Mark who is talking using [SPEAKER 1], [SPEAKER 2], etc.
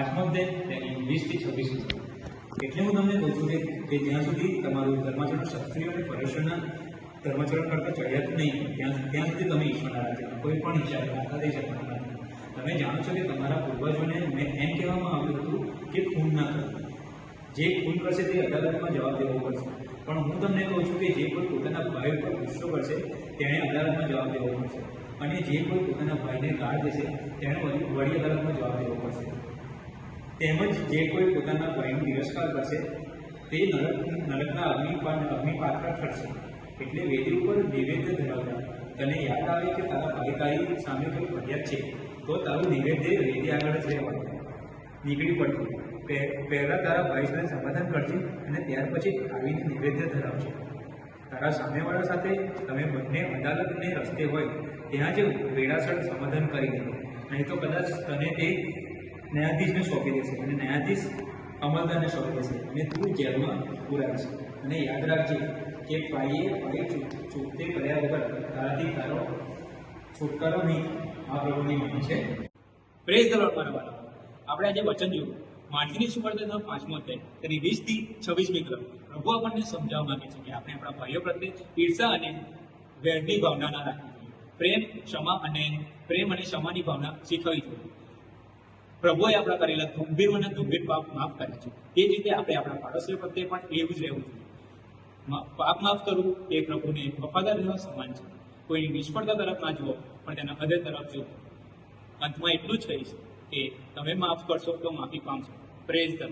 [SPEAKER 1] અધ્યાય તેની વીસથી છવ્વીસ એટલે હું તમને કહું છું કે જ્યાં સુધી તમારું ધર્માચરણ ક્ષત્રિય અને પરેશના ધર્માચરણ કરતા જ નહીં, ત્યાં ત્યાં સુધી તમે ઈશ્વરના રાજ્યમાં, કોઈ પણ ઈચ્છા પ્રાર્થના થઈ શકતા નથી તમે જાણો છો કે તમારા પૂર્વજોને મેં એમ કહેવામાં આવ્યું હતું કે ખૂન ના કરો. જે ખૂન કરશે તે અદાલતમાં જવાબ દેવો પડશે. પણ હું તમને કહું છું કે જે કોઈ પોતાના ભાઈ ઉપર ગુસ્સો કરશે, તેણે અદાલતમાં જવાબ દેવો પડશે. અને જે કોઈ પોતાના ભાઈને ગાળ દેશે, તેણે વડી અદાલતમાં જવાબ દેવો પડશે. તેમજ જે કોઈ પોતાના ભાઈનો તિરસ્કાર કરશે, તે નરક નરકના અગ્નિ અગ્નિપાત્ર ઠરશે એટલે વેદી ઉપર નિવેદ્ય ધરાવતા, તને યાદ આવે કે તારા ભાઈ સામે કોઈ ફરિયાદ છે, તો તારું નિવેદ્ય વેદી આગળ જ રહેવાનું. નીકળી પડતું પહેલાં તારા ભાઈ સમાધાન કરજે અને ત્યાર પછી આવીને નિવેદ્ય ધરાવજે. તારા સામેવાળા સાથે તમે બંને અદાલતને રસ્તે હોય, ત્યાં જ વેળાસર સમાધાન કરી દેજો નહીં તો કદાચ તને તે ન્યાયાધીશને સોંપી દેશે અને ન્યાયાધીશ અમલદારને સોંપી દેશે અને તું જેલમાં પુરાશે અને યાદ રાખજે કે ભાઈએ ભાઈ ચૂક ચૂકતે કર્યા વગર તારાથી તારો છુટકારો નહીં. આ પ્રભુની વાણી છે.
[SPEAKER 2] પ્રેઝ ધ લોર્ડ આપણે આજે વચન જોયું. માર્થીની સુવર્ણનો પાંચમો અધ્યાય. તેની વીસથી છવ્વીસમી ક્રમ પ્રભુ આપણને સમજાવવા માંગે છે કે આપણે આપણા ભાઈઓ પ્રત્યે ઈર્ષા અને વેરની ભાવના ના રાખવી પ્રેમ, ક્ષમા અને પ્રેમ અને ક્ષમાની ભાવના શીખવવી જોઈએ. પ્રભુએ આપણા કરેલા ગંભીર અને ગંભીર પાપ માફ કર્યા છે. એ જ રીતે આપણે આપણા પાડોશીઓ પ્રત્યે પણ એવું જ રહેવું જોઈએ. પાપ માફ કરવું એ પ્રભુને વફાદાર રહેવા સમાન છે. કોઈની નિષ્ફળતા તરફ ના જુઓ, પણ તેના હૃદય તરફ જુઓ. અંતમાં એટલું જ કહીશ કે તમે માફ કરશો તો માફી પામશો. Praise the